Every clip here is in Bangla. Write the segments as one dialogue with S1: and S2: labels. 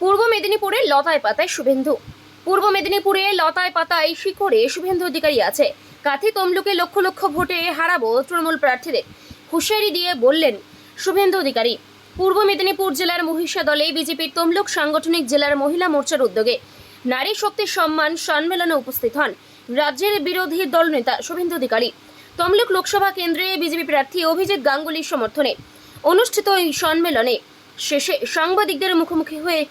S1: পূর্ব মেদিনীপুরের লতায় পাতায় শুভেন্দু। পূর্ব মেদিনীপুরে লতায় পাতায় শিকড়ে শুভেন্দু অধিকারী আছে। কাথি তমলুকে লক্ষ লক্ষ ভোটে হারাবো তৃণমূল প্রার্থীদের। হুঁশিয়ারি দিয়ে বললেন শুভেন্দু অধিকারী। পূর্ব মেদিনীপুর জেলার মহিষা দলে বিজেপির তমলুক সাংগঠনিক জেলার মহিলা মোর্চার উদ্যোগে নারী শক্তি সম্মান সম্মেলনে উপস্থিত হন রাজ্যের বিরোধী দলনেতা শুভেন্দু অধিকারী। তমলুক লোকসভা কেন্দ্রে বিজেপি প্রার্থী অভিজিৎ গাঙ্গুলির সমর্থনে অনুষ্ঠিত এই সম্মেলনে শেষে সাংবাদিকদের মুখোমুখি হয়ে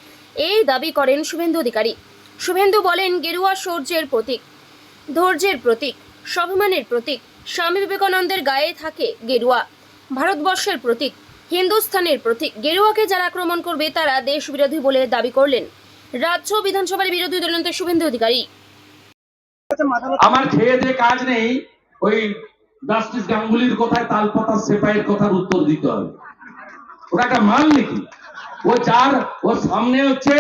S1: এই দাবি করেন শুভেন্দু অধিকারী। শুভেন্দু বলেন, গেরুয়া সৌর্যের প্রতীক, ধৈর্যের প্রতীক, স্বাভিমানের প্রতীক, স্বামী বিবেকানন্দের গায়ে থাকে গেরুয়া। ভারতবর্ষের প্রতীক, হিন্দুস্থানের প্রতীক, গেরুয়াকে যারা আক্রমণ করবে তারা দেশ বিরোধী বলে দাবি করলেন। রাজ্য বিধানসভার বিরোধী দলনেতা শুভেন্দু অধিকারী।
S2: আমার খেয়ে দিয়ে কাজ নেই, ওই জাস্টিস গাঙ্গুলির কথায় তালপাতা সেপাইয়ের কথার উত্তর দিতে হবে। ওরা একটা মাল নাকি? ও যার ওর সামনে হচ্ছে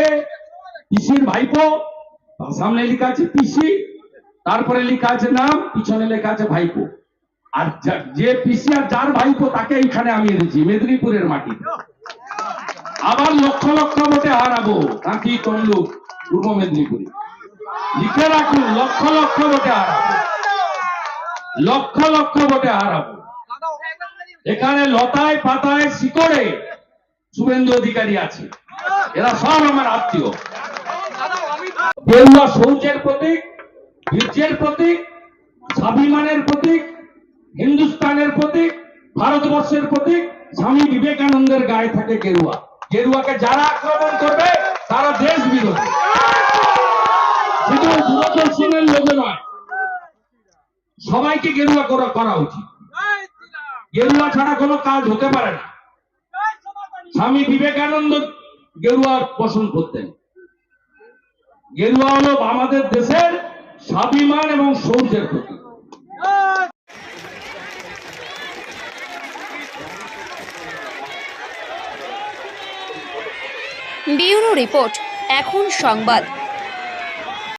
S2: পিসির ভাইপো সামনে লেখা আছে পিসি, তারপরে লেখা আছে নাম, পিছনে লেখা আছে ভাইপো। আর যে পিসি আর যার ভাইপো, তাকে এইখানে আমি এনেছি, মেদিনীপুরের মাটি। আবার লক্ষ লক্ষ ভোটে হারাবো কাঁথি তমলুক পূর্ব মেদিনীপুরে। লিখে রাখুন, লক্ষ লক্ষ ভোটে হারাবো। লক্ষ লক্ষ ভোটে হারাবো। এখানে লতায় পাতায় শিকড়ে শুভেন্দু অধিকারী আছে। এরা সব আমার আত্মীয়। গেরুয়া শৌচের প্রতীক বীর্যের প্রতীক স্বাভিমানের প্রতীক হিন্দুস্তানের প্রতীক ভারতবর্ষের প্রতীক স্বামী বিবেকানন্দের গায়ে থাকে গেরুয়া। গেরুয়াকে যারা আক্রমণ করবে তারা দেশ বিরোধী। শুধু দূরদর্শনের লোকে নয় সবাইকে গেরুয়া করা উচিত। গেরুয়া ছাড়া কোনো কাজ হতে পারে না। স্বামী বিবেকানন্দ গেরুয়া পোষণ করতেন। গেরুয়া হলো আমাদের দেশের স্বাভিমান এবং সৌর্যের প্রতীক।
S1: ব্যুরো রিপোর্ট, এখন সংবাদ।